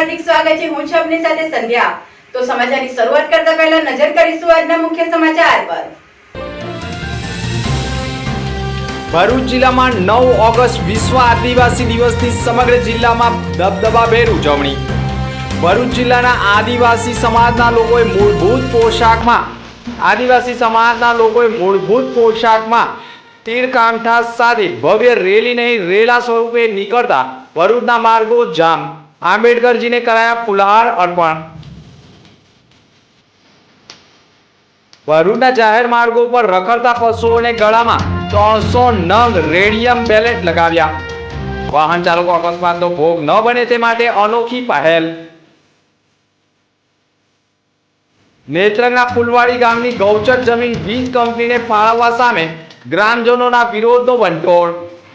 હાર્દિક સ્વાગત છે. હું છું આપની સાથે સંધ્યા. તો સમાચારની શરૂઆત કરતા પહેલા નજર કરીશું આજના મુખ્ય સમાચાર પર. ભરૂચ જિલ્લામાં નવ ઓગસ્ટ વિશ્વ આદિવાસી દિવસની સમગ્ર જિલ્લામાં દબદબાભેર ઉજવણી. ભરૂચ જિલ્લાના આદિવાસી સમાજના લોકોએ મૂળભૂત પોશાકમાં, આદિવાસી સમાજના લોકોએ મૂળભૂત પોશાકમાં તીરકાંઠા સાથે ભવ્ય રેલી નહીં રેલા સ્વરૂપે નીકળતા ભરૂચના માર્ગો જામ. આંબેડકરજીને કરાયા ફુલહાર અર્પણ. ભરૂચના જાહેર માર્ગો પર રખડતા પશુઓને ગળામાં ત્રણસો નંગ રેડિયમ બેલેટ લગાવ્યા. વાહન ચાલકો અકસ્માતનો ભોગ ન બને તે માટે અનોખી પહેલ. નેત્રંગના ફુલવાડી ગામની ગૌચર જમીન વીજ કંપનીને ફાળવવા સામે ગ્રામજનોના વિરોધનો વંટોળ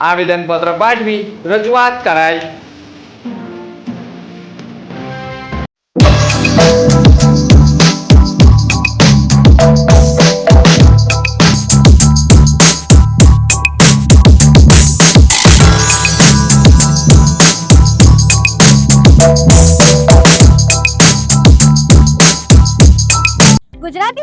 આવેદનપત્ર પાઠવી રજૂઆત કરાઈ. Thank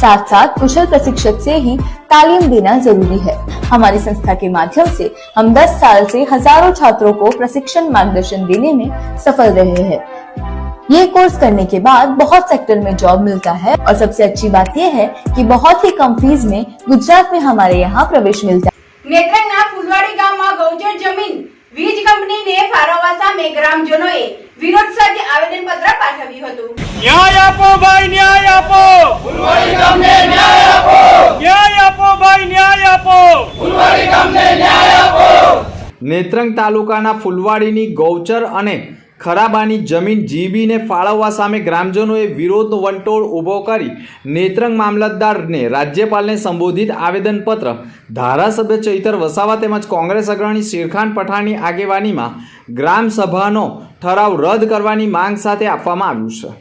साथ साथ कुशल प्रशिक्षक से ही तालीम देना जरूरी है हमारी संस्था के माध्यम से हम 10 साल से हजारों छात्रों को प्रशिक्षण मार्गदर्शन देने में सफल रहे हैं ये कोर्स करने के बाद बहुत सेक्टर में जॉब मिलता है और सबसे अच्छी बात यह है कि बहुत ही कम फीस में गुजरात में हमारे यहाँ प्रवेश मिलता है નેત્રંગના ફુલવાડી ગામમાં ગૌચર જમીન વીજ કંપનીને ફાળવવા સામે ગ્રામજનોએ વિરોધ સાથે આવેદનપત્ર પાઠવ્યું હતું. ન્યાય આપો ભાઈ ન્યાય આપો. ફુલવાડી ગામને ન્યાય આપો. ન્યાય આપો ભાઈ ન્યાય આપો. ફુલવાડી ગામને ન્યાય આપો. નેત્રંગ તાલુકાના ફુલવાડીની ગૌચર અને ખરાબાની જમીન જીબીને ફાળવવા સામે ગ્રામજનોએ વિરોધનો વંટોળ ઊભો કરી નેત્રંગ મામલતદારને રાજ્યપાલને સંબોધિત આવેદનપત્ર. ધારાસભ્ય ચૈતર વસાવા તેમજ કોંગ્રેસ અગ્રણી શેરખાન પઠાણની આગેવાનીમાં ગ્રામસભાનો ઠરાવ રદ કરવાની માંગ સાથે આપવામાં આવ્યું છે.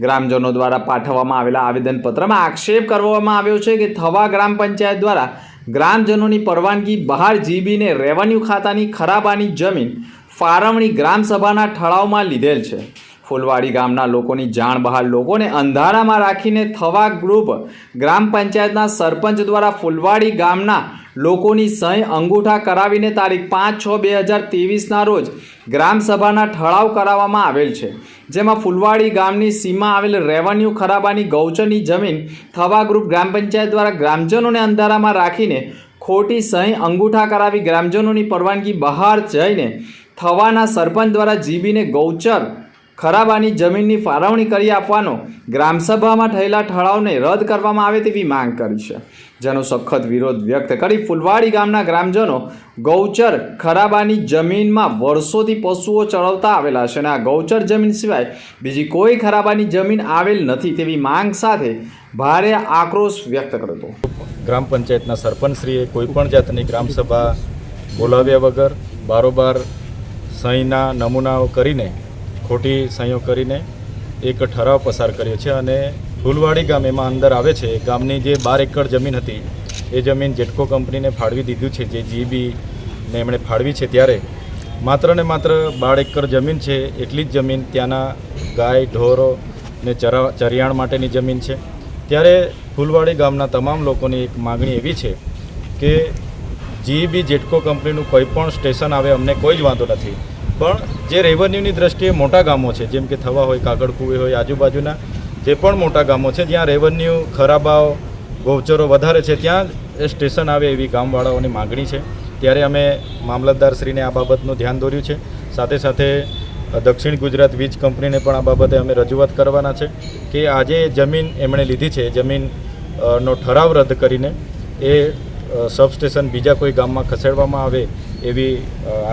ગ્રામજનો દ્વારા પાઠવવામાં આવેલા આવેદનપત્રમાં આક્ષેપ કરવામાં આવ્યો છે કે થવા ગ્રામ પંચાયત દ્વારા ગ્રામજનોની પરવાનગી બહાર જીબીને રેવન્યુ ખાતાની ખરાબાની જમીન ફાળવણી ગ્રામસભાના ઠરાવમાં લીધેલ છે. ફૂલવાડી ગામના લોકોની જાણ બહાર લોકોને અંધારામાં રાખીને થવા ગ્રુપ ગ્રામ પંચાયતના સરપંચ દ્વારા ફૂલવાડી ગામના લોકોની સહી અંગૂઠા કરાવીને તારીખ પાંચ છ બે હજાર ત્રેવીસના રોજ ગ્રામસભાના ઠરાવ કરાવવામાં આવેલ છે. જેમાં ફૂલવાડી ગામની સીમા આવેલ રેવન્યુ ખરાબાની ગૌચરની જમીન થવા ગ્રુપ ગ્રામ પંચાયત દ્વારા ગ્રામજનોને અંધારામાં રાખીને ખોટી સહી અંગૂઠા કરાવી ગ્રામજનોની પરવાનગી બહાર જઈને થવાના સરપંચ દ્વારા જીબીને ગૌચર ખરાબાની જમીનની ફાળવણી કરી આપવાનો ગ્રામસભામાં થયેલા ઠરાવને રદ કરવામાં આવે તેવી માંગ કરી છે. જેનો સખત વિરોધ વ્યક્ત કરી ફુલવાડી ગામના ગ્રામજનો ગૌચર ખરાબાની જમીનમાં વર્ષોથી પશુઓ ચડવતા આવેલા છે અને આ ગૌચર જમીન સિવાય બીજી કોઈ ખરાબાની જમીન આવેલ નથી તેવી માંગ સાથે ભારે આક્રોશ વ્યક્ત કર્યો હતો. ગ્રામ પંચાયતના સરપંચશ્રીએ કોઈપણ જાતની ગ્રામસભા બોલાવ્યા વગર બારોબાર સહીના નમૂનાઓ કરીને, ખોટી સહીઓ કરીને એક ઠરાવ પસાર કર્યો છે અને ફૂલવાડી ગામ એમાં અંદર આવે છે. ગામની જે બાર એકર જમીન હતી, એ જમીન જેટકો કંપનીને ફાળવી દીધું છે, જે જીબી ને એમણે ફાળવી છે ત્યારે. માત્ર ને માત્ર બાર એકર જમીન છે, એટલી જ જમીન ત્યાંના ગાય, ઢોરો ને ચરા, ચરિયાણ માટેની જમીન છે. ત્યારે ફૂલવાડી ગામના તમામ લોકોની એક માગણી એવી છે કે, જીબી જેટકો કંપનીનું કોઈ પણ સ્ટેશન આવે, અમને કોઈ જ વાંધો નથી. પણ જે રેવન્યુની દ્રષ્ટિએ મોટા ગામો છે, જેમ કે થવા હોય કાગળકુવે હોય, આજુબાજુના, જે પણ મોટા ગામો છે, જ્યાં રેવન્યુ ખરાબાઓ, ગૌચરો વધારે છે, ત્યાં સ્ટેશન આવે એવી ગામવાળાઓની માગણી છે. ત્યારે અમે મામલતદારશ્રીને આ બાબતનું ધ્યાન દોર્યું છે. સાથે સાથે દક્ષિણ ગુજરાત વીજ કંપનીને પણ આ બાબતે અમે રજૂઆત કરવાના છે કે આજે જમીન એમણે લીધી છે જમીન નો ઠરાવ રદ કરીને એ સબસ્ટેશન બીજા કોઈ ગામમાં ખસેડવામાં આવે એવી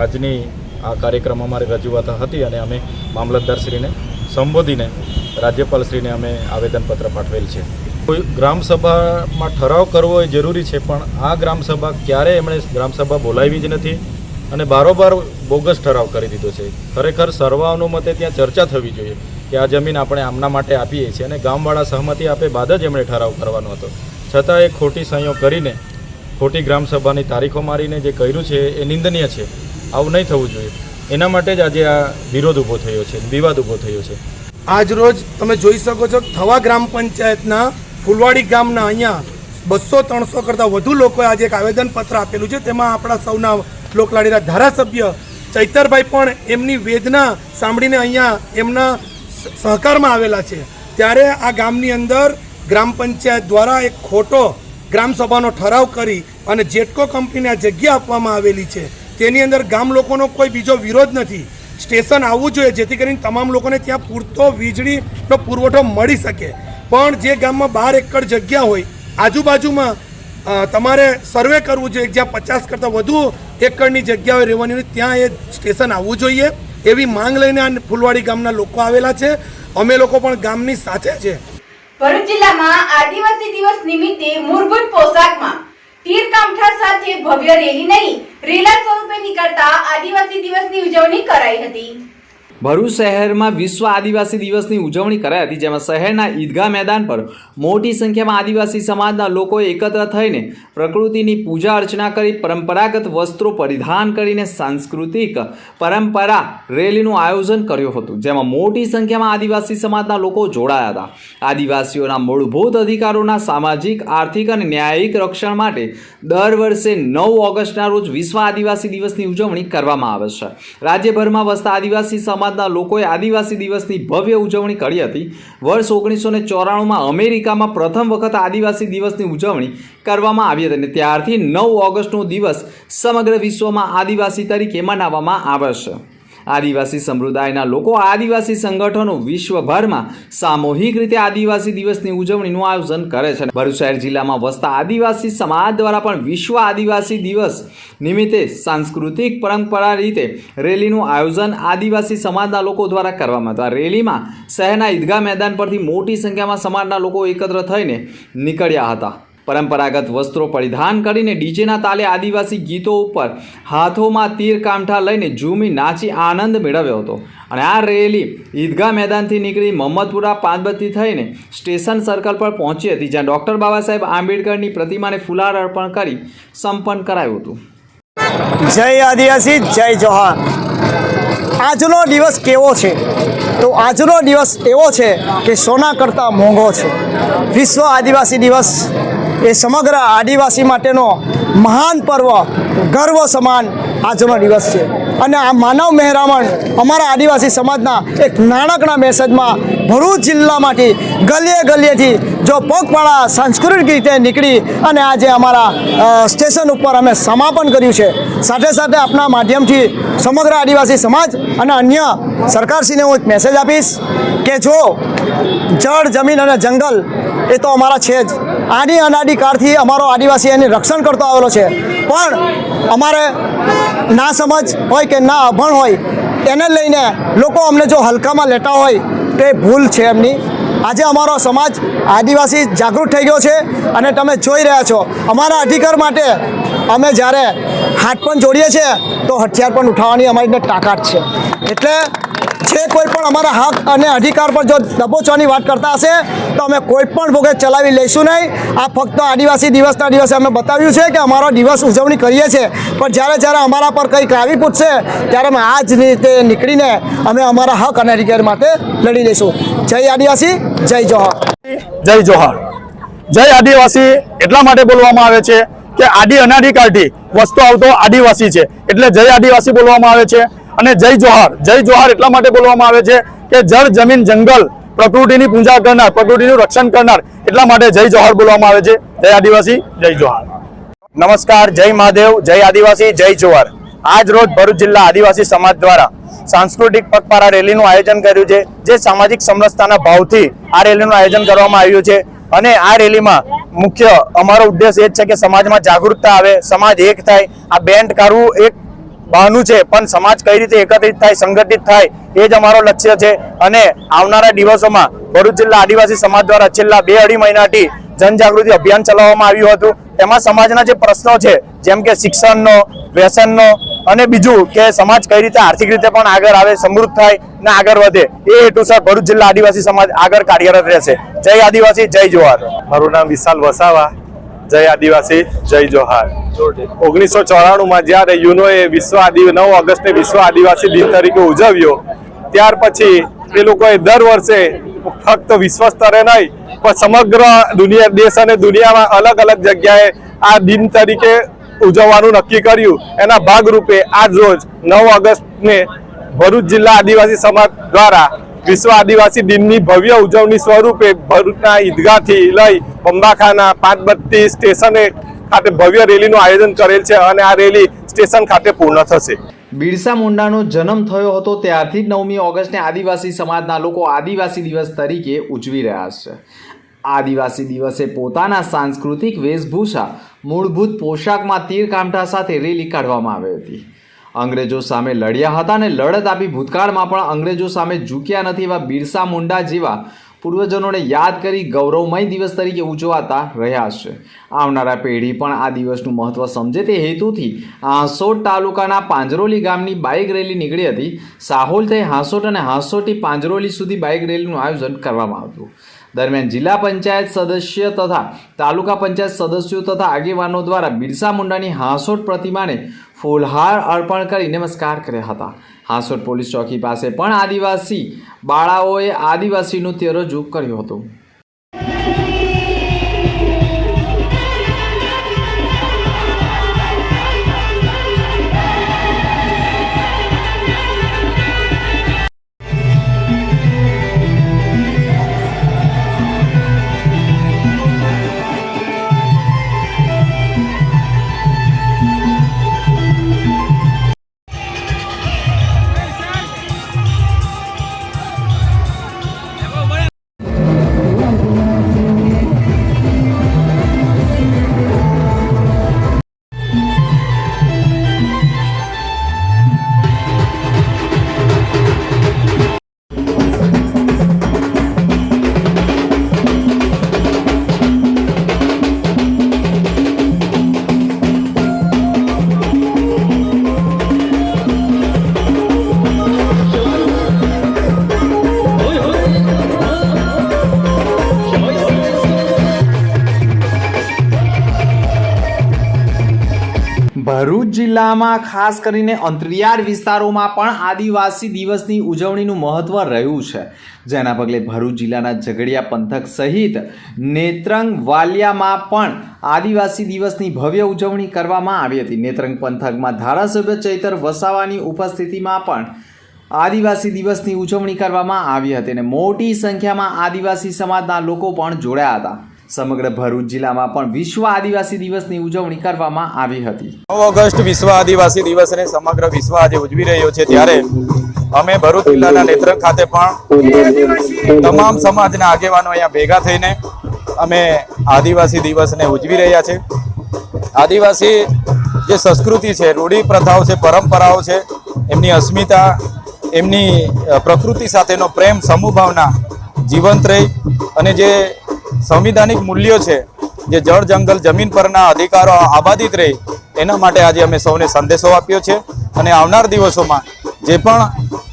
આજની આ કાર્યક્રમ અમારી રજૂઆત હતી અને અમે મામલતદારશ્રીને સંબોધીને રાજ્યપાલશ્રીને અમે આવેદનપત્ર પાઠવેલ છે. કોઈ ગ્રામસભામાં ઠરાવ કરવો એ જરૂરી છે, પણ આ ગ્રામસભા ક્યારે એમણે ગ્રામસભા બોલાવી જ નથી અને બારોબાર બોગસ ઠરાવ કરી દીધો છે. ખરેખર સર્વાનુમતે ત્યાં ચર્ચા થવી જોઈએ કે આ જમીન આપણે આમના માટે આપીએ છીએ અને ગામવાળા સહમતિ આપે બાદ જ એમણે ઠરાવ કરવાનો હતો. છતાં એ ખોટી સંયોગ કરીને, ખોટી ગ્રામસભાની તારીખો મારીને જે કર્યું છે એ નિંદનીય છે. આવું નહીં થવું જોઈએ. એના માટે જ આજે આ વિરોધ ઊભો થયો છે, વિવાદ ઊભો થયો છે. આજ રોજ તમે જોઈ શકો છો થવા ગ્રામ પંચાયતના ફુલવાડી ગામના અહીંયા બસો ત્રણસો કરતાં વધુ લોકોએ આજે એક આવેદનપત્ર આપેલું છે. તેમાં આપણા સૌના લોકલાડીના ધારાસભ્ય ચૈતરભાઈ પણ એમની વેદના સાંભળીને અહીંયા એમના સહકારમાં આવેલા છે. ત્યારે આ ગામની અંદર ગ્રામ પંચાયત દ્વારા એક ખોટો ગ્રામસભાનો ઠરાવ કરી અને જેટકો કંપનીને આ જગ્યા આપવામાં આવેલી છે તેની અંદર ગામ લોકોનો કોઈ બીજો વિરોધ નથી. સ્ટેશન આવવું જોઈએ, જેથી કરીને તમામ લોકોને ત્યાં પૂરતો વીજળીનો પુરવઠો મળી શકે. પણ જે ગામમાં બાર એકર જગ્યા હોય, આજુબાજુમાં તમારે સર્વે કરવું જોઈએ, જ્યાં પચાસ કરતાં વધુ એકરની જગ્યા હોય રહેવાની ત્યાં એ સ્ટેશન આવવું જોઈએ. એવી માંગ લઈને આ ફૂલવાડી ગામના લોકો આવેલા છે. અમે લોકો પણ ગામની સાથે છે. ભરૂચ જિલ્લામાં આદિવાસી દિવસ નિમિત્તે મૂળભૂત પોશાકમાં તીર કામઠા સાથે ભવ્ય રેલી નહીં. રેલા સ્વરૂપે નીકળતા આદિવાસી દિવસની ઉજવણી કરાઈ હતી. ભરૂચ શહેરમાં વિશ્વ આદિવાસી દિવસની ઉજવણી કરાઈ હતી, જેમાં શહેરના ઈદગાહ મેદાન પર મોટી સંખ્યામાં આદિવાસી સમાજના લોકો એકત્ર થઈને પ્રકૃતિની પૂજા અર્ચના કરી, પરંપરાગત વસ્ત્રો પરિધાન કરીને સાંસ્કૃતિક પરંપરા રેલીનું આયોજન કર્યું હતું, જેમાં મોટી સંખ્યામાં આદિવાસી સમાજના લોકો જોડાયા હતા. આદિવાસીઓના મૂળભૂત અધિકારોના સામાજિક, આર્થિક અને ન્યાયિક રક્ષણ માટે દર વર્ષે નવ ઓગસ્ટના રોજ વિશ્વ આદિવાસી દિવસની ઉજવણી કરવામાં આવે છે. રાજ્યભરમાં વસતા આદિવાસી સમાજના લોકોએ આદિવાસી દિવસની ભવ્ય ઉજવણી કરી હતી. વર્ષ ઓગણીસો ને ચોરાણુંમાં અમેરિકામાં પ્રથમ વખત આદિવાસી દિવસની ઉજવણી કરવામાં આવી હતી અને ત્યારથી નવ ઓગસ્ટનો દિવસ સમગ્ર વિશ્વમાં આદિવાસી તરીકે મનાવવામાં આવે છે. આદિવાસી સમુદાયના લોકો આદિવાસી સંગઠનો વિશ્વભરમાં સામૂહિક રીતે આદિવાસી દિવસની ઉજવણીનું આયોજન કરે છે. ભરૂચ શહેર જિલ્લામાં વસતા આદિવાસી સમાજ દ્વારા પણ વિશ્વ આદિવાસી દિવસ નિમિત્તે સાંસ્કૃતિક પરંપરા રીતે રેલીનું આયોજન આદિવાસી સમાજના લોકો દ્વારા કરવામાં આવ્યું. રેલીમાં શહેરના ઈદગાહ મેદાન પરથી મોટી સંખ્યામાં સમાજના લોકો એકત્ર થઈને નીકળ્યા હતા. પરંપરાગત વસ્ત્રો પરિધાન કરીને ડીજેના તાલે આદિવાસી ગીતો ઉપર હાથોમાં તીર કામઠા લઈને ઝૂમી નાચી આનંદ મેળવ્યો હતો. અને આ રેલી ઈદગાહ મેદાનથી નીકળી મહમ્મદપુરા પાંચબત્તી થઈને સ્ટેશન સર્કલ પર પહોંચી હતી, જ્યાં ડૉક્ટર બાબા સાહેબ આંબેડકરની પ્રતિમાને ફુલાર અર્પણ કરી સંપન્ન કરાયું હતું. જય આદિવાસી, જય જોહાર આજનો દિવસ કેવો છે? તો આજનો દિવસ એવો છે કે સોના કરતાં મોંઘો છે. વિશ્વ આદિવાસી દિવસ એ સમગ્ર આદિવાસી માટેનો મહાન પર્વ, ગર્વ સમાન આજનો દિવસ છે. અને આ માનવ મહેરામણ અમારા આદિવાસી સમાજના એક નાનકડા મેસેજમાં ભરૂચ જિલ્લામાંથી ગલીએ ગલીએથી જો પગપાળા સાંસ્કૃતિક રીતે નીકળી અને આજે અમારા સ્ટેશન ઉપર અમે સમાપન કર્યું છે. સાથે સાથે આપના માધ્યમથી સમગ્ર આદિવાસી સમાજ અને અન્ય સરકારશ્રીને હું એક મેસેજ આપીશ કે જો જળ, જમીન અને જંગલ એ તો અમારા છે જ. આદિ અનાડી કાળથી અમારો આદિવાસી એને રક્ષણ કરતો આવેલો છે. પણ અમારે ના સમજ હોય કે ના અભણ હોય, એને લઈને લોકો અમને જો હલકામાં લેતા હોય તો ભૂલ છે એમની. આજે અમારો સમાજ આદિવાસી જાગૃત થઈ ગયો છે અને તમે જોઈ રહ્યા છો. અમારા અધિકાર માટે અમે જ્યારે હાથ પણ જોડીએ છીએ, તો હથિયાર પણ ઉઠાવવાની અમારી તાકાત છે. એટલે જે કોઈ પણ અમારા હક અને અધિકાર પર જો દબોચવાની વાત કરતા હશે, તો અમે કોઈ પણ ભોગે ચલાવી લઈશું નહીં. આ ફક્ત આદિવાસી દિવસના દિવસે અમે બતાવ્યું છે કે અમારો દિવસ ઉજવણી કરીએ છીએ. પણ જ્યારે જ્યારે અમારા પર કંઈક આવી પૂછશે, ત્યારે અમે આ જ રીતે નીકળીને અમે અમારા હક અને અધિકાર માટે લડી લઈશું. જય આદિવાસી, જય જોહર જય જોહર જય આદિવાસી એટલા માટે બોલવામાં આવે છે કે આદિ અનાદિકાળથી વસ્તુ આવતો આદિવાસી છે. એટલે જય આદિવાસી બોલવામાં આવે છે. અને જય જોહાર. જય જોહાર એટલા માટે બોલવામાં આવે છે કે જળ, જમીન, જંગલ, પ્રકૃતિની પૂજા કરનાર, પ્રકૃતિનું રક્ષણ કરનાર એટલા માટે જય જોહાર બોલવામાં આવે છે. જય આદિવાસી, જય જોહાર. નમસ્કાર, જય મહાદેવ, જય આદિવાસી, જય જોહાર. આજ રોજ ભરૂચ જિલ્લા આદિવાસી સમાજ દ્વારા સાંસ્કૃતિક પગપારા રેલીનું આયોજન કર્યું છે, જે સામાજિક સમરસતાના ભાવથી આ રેલીનું આયોજન કરવામાં આવ્યું છે. અને આ રેલીમાં મુખ્ય અમારો ઉદ્દેશ એ જ છે કે સમાજમાં જાગૃતતા આવે, સમાજ એક થાય. આ બેન્ડ કાઢવું એક બહાનું છે, પણ સમાજ કઈ રીતે એકત્રિત થાય, સંગઠિત થાય, એ જ અમારો લક્ષ્ય છે. અને આવનારા દિવસોમાં ભરૂચ જિલ્લા આદિવાસી સમાજ દ્વારા છેલ્લા બે અઢી મહિનાથી જનજાગૃતિ અભિયાન ચલાવવામાં આવ્યું હતું. એમાં સમાજના જે પ્રશ્નો છે, જેમ કે શિક્ષણનો, વ્યસનનો અને બીજું કે સમાજ કઈ રીતે આર્થિક રીતે પણ આગળ આવે, સમૃદ્ધ થાય ને આગળ વધે, એ હેતુસર ભરૂચ જિલ્લા આદિવાસી સમાજ આગળ કાર્યરત રહેશે. જય આદિવાસી, જય જોહાર મારું નામ વિશાલ વસાવા. જય આદિવાસી, જય જોહાર. ઓગણીસો ચોરાણુંમાં જ્યારે યુનોએ વિશ્વ આદિ, નવ ઓગસ્ટે વિશ્વ આદિવાસી દિન તરીકે ઉજવ્યો, ત્યાર પછી એ લોકોએ દર વર્ષે ફક્ત વિશ્વ સ્તરે નહીં, પણ સમગ્ર દુનિયા, દેશ અને દુનિયામાં અલગ અલગ જગ્યાએ આ દિન તરીકે ઉજવવાનું નક્કી કર્યું. એના ભાગરૂપે આજ રોજ નવ ઓગસ્ટને ભરૂચ જિલ્લા આદિવાસી સમાજ દ્વારા વિશ્વ આદિવાસી દિનની ભવ્ય ઉજવણી સ્વરૂપે ભરૂચના ઈદગાહથી લઈ બંબાખાના પાંચબત્તી સ્ટેશને ખાતે ભવ્ય રેલીનું આયોજન કરેલ છે અને આ રેલી સ્ટેશન ખાતે પૂર્ણ થશે. બિરસા મુંડાનો જન્મ થયો હતો ત્યારથી જ નવમી ઓગસ્ટને આદિવાસી સમાજના લોકો આદિવાસી દિવસ તરીકે ઉજવી રહ્યા છે. આદિવાસી દિવસે પોતાના સાંસ્કૃતિક વેશભૂષા, મૂળભૂત પોશાકમાં તીર કામઠા સાથે રેલી કાઢવામાં આવી હતી. અંગ્રેજો સામે લડ્યા હતા અને લડત આપી ભૂતકાળમાં પણ અંગ્રેજો સામે ઝૂક્યા નથી એવા બિરસા મુંડા જેવા પૂર્વજનોને યાદ કરી ગૌરવમય દિવસ તરીકે ઉજવાતા રહ્યા છે. આવનારા પેઢી પણ આ દિવસનું મહત્ત્વ સમજે તે હેતુથી હાંસોટ તાલુકાના પાંજરોલી ગામની બાઇક રેલી નીકળી હતી. સાહોલ થઈ હાંસોટ અને હાંસોટથી પાંજરોલી સુધી બાઇક રેલીનું આયોજન કરવામાં આવ્યું. દરમિયાન જિલ્લા પંચાયત સદસ્ય તથા તાલુકા પંચાયત સદસ્યો તથા આગેવાનો દ્વારા બિરસા મુંડાની હાંસોટ પ્રતિમાને ફૂલહાર અર્પણ કરી નમસ્કાર કર્યા હતા. હાંસોટ પોલીસ ચોકી પાસે પણ આદિવાસી બાળાઓએ આદિવાસીનું તે રજૂ કર્યું હતું. જિલ્લામાં ખાસ કરીને અંતરિયાળ વિસ્તારોમાં પણ આદિવાસી દિવસની ઉજવણીનું મહત્ત્વ રહ્યું છે. જેના પગલે ભરૂચ જિલ્લાના ઝઘડિયા પંથક સહિત નેત્રંગ વાલિયામાં પણ આદિવાસી દિવસની ભવ્ય ઉજવણી કરવામાં આવી હતી. નેત્રંગ પંથકમાં ધારાસભ્ય ચૈતર વસાવાની ઉપસ્થિતિમાં પણ આદિવાસી દિવસની ઉજવણી કરવામાં આવી હતી અને મોટી સંખ્યામાં આદિવાસી સમાજના લોકો પણ જોડાયા હતા. સમગ્ર ભરૂચ જિલ્લામાં પણ વિશ્વ આદિવાસી દિવસની ઉજવણી કરવામાં આવી હતી. નવ ઓગસ્ટ વિશ્વ આદિવાસી દિવસને સમગ્ર વિશ્વ આજે ઉજવી રહ્યો છે ત્યારે અમે ભરૂચ જિલ્લાના નેત્રંગ ખાતે પણ તમામ સમાજના આગેવાનો અહીંયા ભેગા થઈને અમે આદિવાસી દિવસને ઉજવી રહ્યા છે. આદિવાસી જે સંસ્કૃતિ છે, રૂઢિ પ્રથાઓ છે, પરંપરાઓ છે, એમની અસ્મિતા, એમની પ્રકૃતિ સાથેનો પ્રેમ સમૂહભાવના જીવંત રહી અને જે સંવિધાનિક મૂલ્યો છે જે જળ, જંગલ, જમીન પરના અધિકારો આબાદિત રહે, એના માટે આજે અમે સૌને સંદેશો આપ્યો છે. અને આવનાર દિવસોમાં જે પણ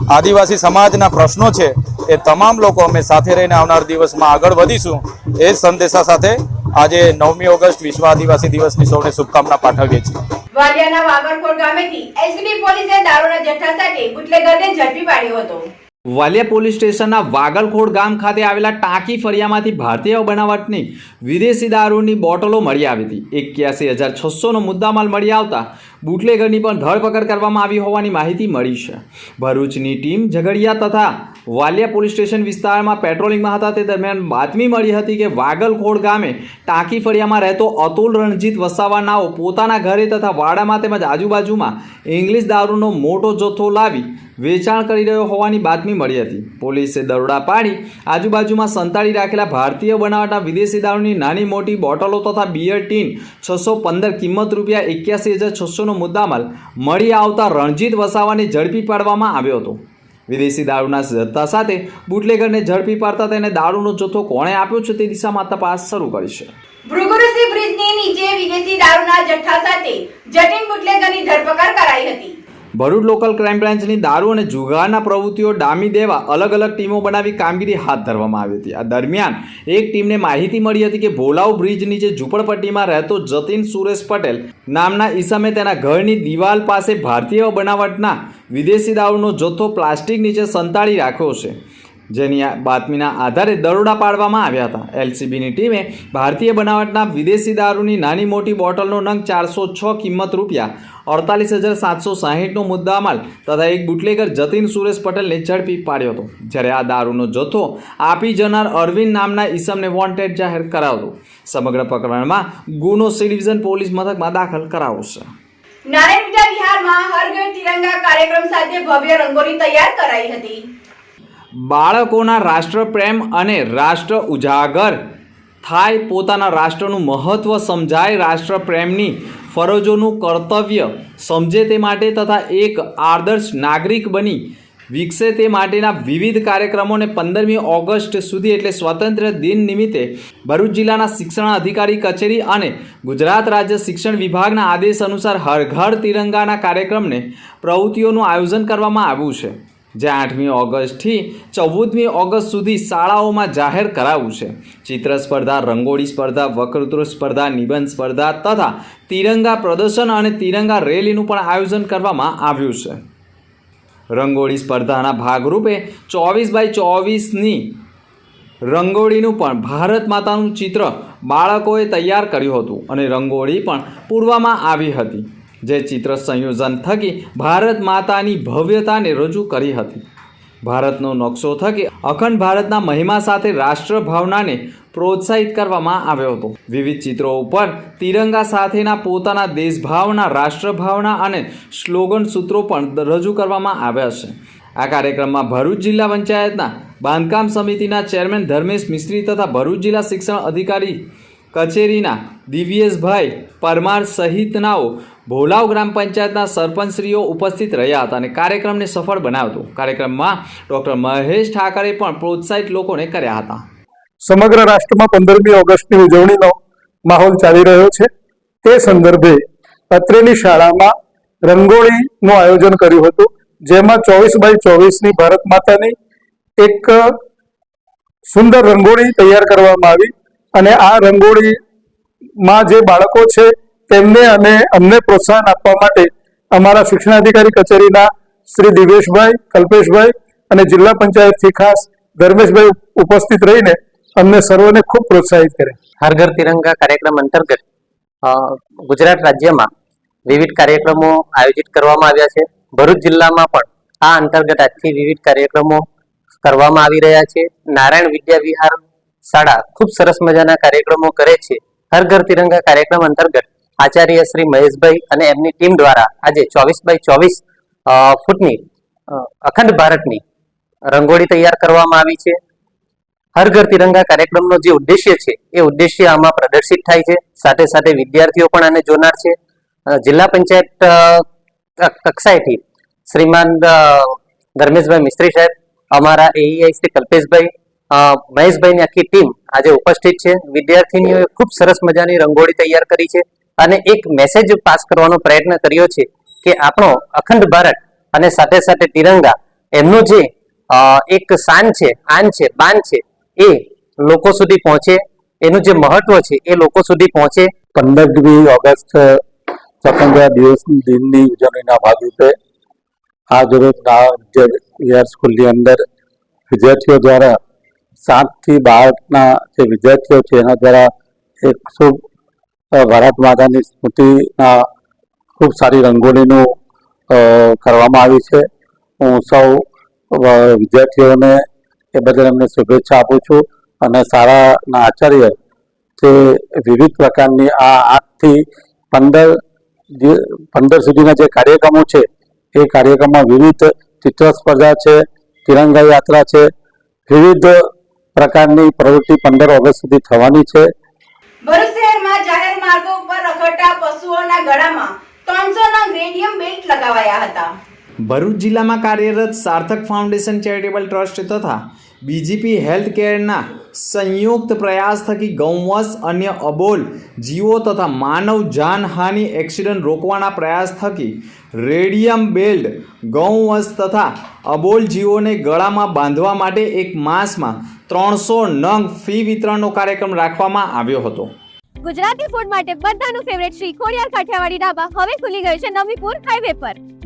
આદિવાસી સમાજના પ્રશ્નો છે, એ તમામ લોકો અમે સાથે રહીને આવનાર દિવસમાં આગળ વધીશું. એ સંદેશા સાથે આજે નવમી ઓગસ્ટ વિશ્વ આદિવાસી દિવસની સૌને શુભકામના પાઠવીએ છીએ. વાલિયાના વાગડખોડ ગામેથી એસબી પોલીસે દારૂના જથ્થા સાથે બુટલેગરને ઝડપી પાડ્યો હતો. વાલિયા પોલીસ સ્ટેશનના વાગલખોડ ગામ ખાતે આવેલા ટાંકી ફરિયામાંથી ભારતીય બનાવટની વિદેશી દારૂની બોટલો મળી આવી હતી. એક્યાસી હજાર છસોનો મુદ્દામાલ મળી આવતા બુટલેગરની પણ ધરપકડ કરવામાં આવી હોવાની માહિતી મળી છે. ભરૂચની ટીમ ઝઘડિયા તથા વાલિયા પોલીસ સ્ટેશન વિસ્તારમાં પેટ્રોલિંગમાં હતા. તે દરમિયાન બાતમી મળી હતી કે વાગલખોડ ગામે ટાંકી ફળિયામાં રહેતો અતુલ રણજીત વસાવાનાઓ પોતાના ઘરે તથા વાડામાં તેમજ આજુબાજુમાં ઇંગ્લિશ દારૂનો મોટો જથ્થો લાવી વેચાણ કરી રહ્યો હોવાની બાતમી મળી હતી. પોલીસે દરોડા પાડી આજુબાજુમાં સંતાડી રાખેલા ભારતીય બનાવટના વિદેશી દારૂની નાની મોટી બોટલો તથા બિયર ટીન છસો પંદર કિંમત રૂપિયા એક્યાસી હજાર છસોનો મુદ્દામાલ મળી આવતા રણજીત વસાવાને ઝડપી પાડવામાં આવ્યો હતો. વિદેશી દારૂના જથ્થા સાથે બુટલેગરને ઝડપી પાડતા તેને દારૂનો જથ્થો કોણે આપ્યો છે તે દિશામાં તપાસ શરૂ કરી છે. બ્રિજની નીચે વિદેશી દારૂના જથ્થા સાથે જટિન બુટલેગરની ધરપકડ કરાઈ હતી. ભરૂચ લોકલ ક્રાઇમ બ્રાન્ચની દારૂ અને જુગારના પ્રવૃત્તિઓ ડામી દેવા અલગ અલગ ટીમો બનાવી કામગીરી હાથ ધરવામાં આવી હતી. આ દરમિયાન એક ટીમને માહિતી મળી હતી કે ભોલાવ બ્રિજ નીચે ઝૂંપડપટ્ટીમાં રહેતો જતીન સુરેશ પટેલ નામના ઈસમે તેના ઘરની દિવાલ પાસે ભારતીય બનાવટના વિદેશી દારૂનો જથ્થો પ્લાસ્ટિક નીચે સંતાડી રાખ્યો છે. જેની બાતમીના આધારે દરોડા પાડવામાં આવ્યા હતા. એલસીબીની ટીમે ભારતીય બનાવટના વિદેશી દારૂની નાની મોટી બોટલનો નંગ ચારસો છ કિંમત રૂપિયા, અડતાલીસ હજાર સાતસો સાહીઠનો મુદ્દામાલ તથા એક બુટલેગર જતીન સુરેશ પટેલને ઝડપી પાડ્યો હતો. જ્યારે આ દારૂનો જથ્થો આપી જનાર અરવિંદ નામના ઈસમને વોન્ટેડ જાહેર કરાવ્યો સમગ્ર પ્રકરણમાં ગુનો સી ડિવિઝન પોલીસ મથકમાં દાખલ કરાવશે. નારાયણ વિહારમાં હર ઘર તિરંગા કાર્યક્રમ સાથે ભવ્ય રંગોળી તૈયાર કરાઈ હતી. બાળકોના રાષ્ટ્રપ્રેમ અને રાષ્ટ્ર ઉજાગર. થાય પોતાના રાષ્ટ્રનું મહત્ત્વ સમજાય રાષ્ટ્રપ્રેમની ફરજોનું કર્તવ્ય સમજે તે માટે તથા એક આદર્શ નાગરિક બની વિકસે તે માટેના વિવિધ કાર્યક્રમોને પંદરમી ઓગસ્ટ સુધી એટલે સ્વતંત્ર દિન નિમિત્તે ભરૂચ જિલ્લાના શિક્ષણ અધિકારી કચેરી અને ગુજરાત રાજ્ય શિક્ષણ વિભાગના આદેશ અનુસાર હર ઘર તિરંગાના કાર્યક્રમને પ્રવૃત્તિઓનું આયોજન કરવામાં આવ્યું છે. જે આઠમી ઓગસ્ટથી ચૌદમી ઓગસ્ટ સુધી શાળાઓમાં જાહેર કરાવ્યું છે. ચિત્ર સ્પર્ધા, રંગોળી સ્પર્ધા, વક્તૃત્વ સ્પર્ધા, નિબંધ સ્પર્ધા તથા તિરંગા પ્રદર્શન અને તિરંગા રેલીનું પણ આયોજન કરવામાં આવ્યું છે. રંગોળી સ્પર્ધાના ભાગરૂપે ચોવીસ બાય ચોવીસની રંગોળીનું પણ ભારત માતાનું ચિત્ર બાળકોએ તૈયાર કર્યું હતું અને રંગોળી પણ પૂરવામાં આવી હતી. જે ચિત્ર સંયોજન થકી ભારત માતાની ભવ્યતાને રજૂ કરી હતી. ભારતનો નકશો થકી અખંડ ભારતના મહિમા સાથે રાષ્ટ્ર ભાવનાને પ્રોત્સાહિત કરવામાં આવ્યો હતો. વિવિધ ચિત્રો ઉપર તિરંગા સાથેના પોતાના દેશભાવના, રાષ્ટ્રભાવના અને સ્લોગન સૂત્રો પણ રજૂ કરવામાં આવ્યા છે. આ કાર્યક્રમમાં ભરૂચ જિલ્લા પંચાયતના બાંધકામ સમિતિના ચેરમેન ધર્મેશ મિસ્ત્રી તથા ભરૂચ જિલ્લા શિક્ષણ અધિકારી કચેરીના દિવ્યેશભાઈ પરમાર સહિતનાઓ ભોલાવ ગ્રામ પંચાયતના સરપંચશ્રીઓ ઉપસ્થિત રહ્યા હતા અને કાર્યક્રમને સફળ બનાવ્યો કાર્યક્રમમાં ડૉક્ટર મહેશ ઠાકરે પણ પ્રોત્સાહિત લોકોને કર્યા હતા. સમગ્ર રાષ્ટ્રમાં પંદરમી ઓગસ્ટની ઉજવણીનો માહોલ ચાલી રહ્યો છે. તે સંદર્ભે અત્રેની શાળામાં રંગોળીનું આયોજન કર્યું હતું, જેમાં ચોવીસ બાય ચોવીસની ભારત માતાની એક સુંદર રંગોળી તૈયાર કરવામાં આવી. અને આ રંગોળીમાં જે બાળકો છે તેમને અને અમને પ્રોત્સાહન આપવા માટે અમારા શિક્ષણાધિકારી કચેરીના શ્રી દિવેશભાઈ, કલ્પેશભાઈ અને જિલ્લા પંચાયતથી ખાસ ધર્મેશભાઈ ઉપસ્થિત રહીને અમને સર્વને ખૂબ પ્રોત્સાહિત કર્યા હર ઘર તિરંગા કાર્યક્રમ અંતર્ગત ગુજરાત રાજ્યમાં વિવિધ કાર્યક્રમો આયોજિત કરવામાં આવ્યા છે. ભરૂચ જિલ્લામાં પણ આ અંતર્ગત આજથી વિવિધ કાર્યક્રમો કરવામાં આવી રહ્યા છે. નારાયણ વિદ્યા વિહાર શાળા ખૂબ સરસ મજાના કાર્યક્રમો કરે છે. હર ઘર તિરંગા કાર્યક્રમ અંતર્ગત આચાર્ય શ્રી મહેશભાઈ અને એમની ટીમ દ્વારા આજે ચોવીસ બાય ચોવીસ ફૂટની અખંડ ભારતની રંગોળી તૈયાર કરવામાં આવી છે. હર ઘર તિરંગા કાર્યક્રમનો જે ઉદ્દેશ્ય છે, એ ઉદ્દેશ્ય આમાં પ્રદર્શિત થાય છે. સાથે સાથે વિદ્યાર્થીઓ પણ આને જોનાર છે. જિલ્લા પંચાયત કક્ષાએથી શ્રીમાન ધર્મેશભાઈ મિસ્ત્રી સાહેબ, અમારા એઈઆઈ શ્રી કલ્પેશભાઈ મહેશભાઈની આખી ટીમ આજે ઉપસ્થિત છે. વિદ્યાર્થીનીઓએ ખૂબ સરસ મજાની રંગોળી તૈયાર કરી છે. અને એક મેસેજ પાસ કરવાનો પ્રયત્ન કર્યો છે કે આપણો અખંડ ભારત અને સાથે સાથે તિરંગા, એમનું જે એક શાન છે, આન છે, બાન છે, એ લોકો સુધી પહોંચે, એનું જે મહત્વ છે, એ લોકો સુધી પહોંચે. પંદરમી ઓગસ્ટ, સ્વતંત્ર દિવસ દિનની ઉજવણીના ભાગરૂપે આજ રોજ નાયર સ્કૂલની અંદર વિદ્યાર્થીઓ દ્વારા સાતથી બારના જે વિદ્યાર્થીઓ છે, એના દ્વારા એક શુભ ભારત માતાની સ્મૃતિના ખૂબ સારી રંગોળીનું કરવામાં આવી છે. હું સૌ વિદ્યાર્થીઓને એ બદલ એમને શુભેચ્છા આપું છું અને શાળાના આચાર્ય તે વિવિધ પ્રકારની આ આઠથી પંદર પંદર સુધીના જે કાર્યક્રમો છે, એ કાર્યક્રમમાં વિવિધ ચિત્ર સ્પર્ધા છે, તિરંગા યાત્રા છે, વિવિધ પ્રકારની પ્રવૃત્તિ પંદર ઓગસ્ટ સુધી થવાની છે. ભરૂચ શહેરમાં જાહેર માર્ગો ઉપર રખડતા પશુઓના ગળામાં ત્રણસો ના રેડિયમ બેલ્ટ લગાવાયા હતા. ભરૂચ જિલ્લામાં કાર્યરત સાર્થક ફાઉન્ડેશન ચેરિટેબલ ટ્રસ્ટ તથા બીજીપી હેલ્થ કેરના સંયુક્ત પ્રયાસ થકી ગૌવંશ અન્ય અબોલ જીવો તથા માનવ જાનહાનિ એક્સિડન્ટ રોકવાના પ્રયાસ થકી રેડિયમ બેલ્ટ, ગૌવંશ તથા અબોલ જીવોને ગળામાં બાંધવા માટે એક માસમાં ત્રણસો નંગ ફી વિતરણનો કાર્યક્રમ રાખવામાં આવ્યો હતો. ગુજરાતી ફૂડ માટે બધાનું ફેવરેટ શ્રી ખોડિયાર કાઠિયાવાડી ઢાબા હવે ખુલી ગયું છે નવીપુર હાઈવે પર.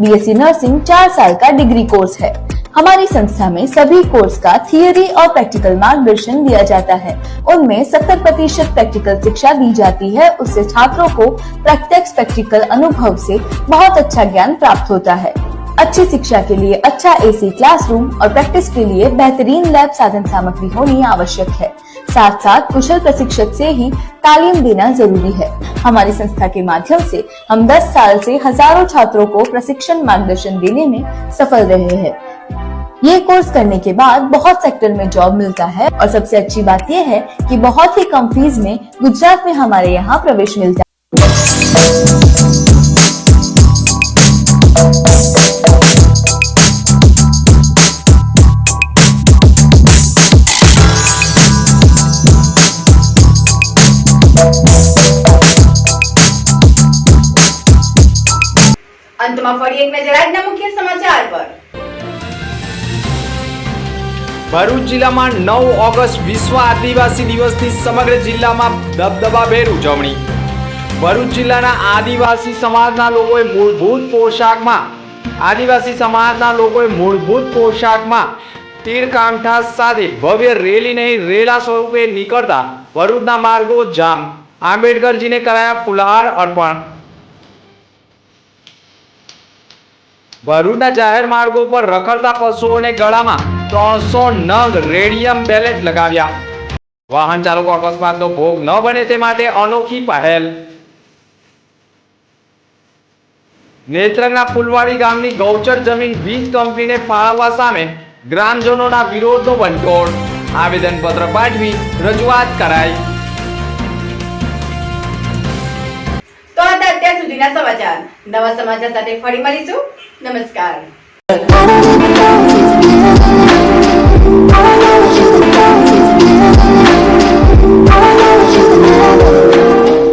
बी एस सी नर्सिंग चार साल का डिग्री कोर्स है। हमारी संस्था में सभी कोर्स का थियोरी और प्रैक्टिकल मार्गदर्शन दिया जाता है। उनमें 70 प्रतिशत प्रैक्टिकल शिक्षा दी जाती है। उससे छात्रों को प्रत्यक्ष प्रैक्टिकल अनुभव से बहुत अच्छा ज्ञान प्राप्त होता है। अच्छी शिक्षा के लिए अच्छा एसी क्लासरूम और प्रैक्टिस के लिए बेहतरीन लैब साधन सामग्री होनी आवश्यक है। साथ साथ कुशल प्रशिक्षक से ही तालीम देना ज़रूरी है। हमारी संस्था के माध्यम से हम 10 साल से हज़ारों छात्रों को प्रशिक्षण मार्गदर्शन देने में सफल रहे हैं। ये कोर्स करने के बाद बहुत सेक्टर में जॉब मिलता है और सबसे अच्छी बात यह है कि बहुत ही कम फ़ीस में गुजरात में हमारे यहाँ प्रवेश मिलता है। પર. ભરૂચ જિલ્લામાં નવ ઓગસ્ટ વિશ્વ આદિવાસી દિવસની સમગ્ર જિલ્લામાં દબદબાભેર ઉજવણી. ભરૂચ જિલ્લાના આદિવાસી સમાજના લોકોએ મૂળભૂત પોશાકમાં, આદિવાસી સમાજના લોકોએ મૂળભૂત પોશાકમાં તીરકાંઠા સાથે ભવ્ય રેલી નહીં, રેલા સ્વરૂપે નીકળતા ભરૂચના માર્ગો જામ. આંબેડકરજીને કરાયા ફુલહાર અર્પણ. ભરૂચના જાહેર માર્ગો પર રખડતા પશુઓને ગળામાં ત્રણસો નંગ રેડિયમ બેલેટ લગાવ્યા. વાહન ચાલકો અકસ્માતનો ભોગ ન બને તે માટે અનોખી પહેલ. નેત્રંગના ફુલવાડી ગામની ગૌચર જમીન વીજ કંપનીને ફાળવવા સામે ગ્રામજનોના વિરોધનો વંટોળ. આવેદનપત્ર પાઠવી રજૂઆત કરાઈ. તો આ અત્યાર સુધીના સમાચાર. નવા સમાચાર સાથે ફરી મળીશું. નમસ્કાર.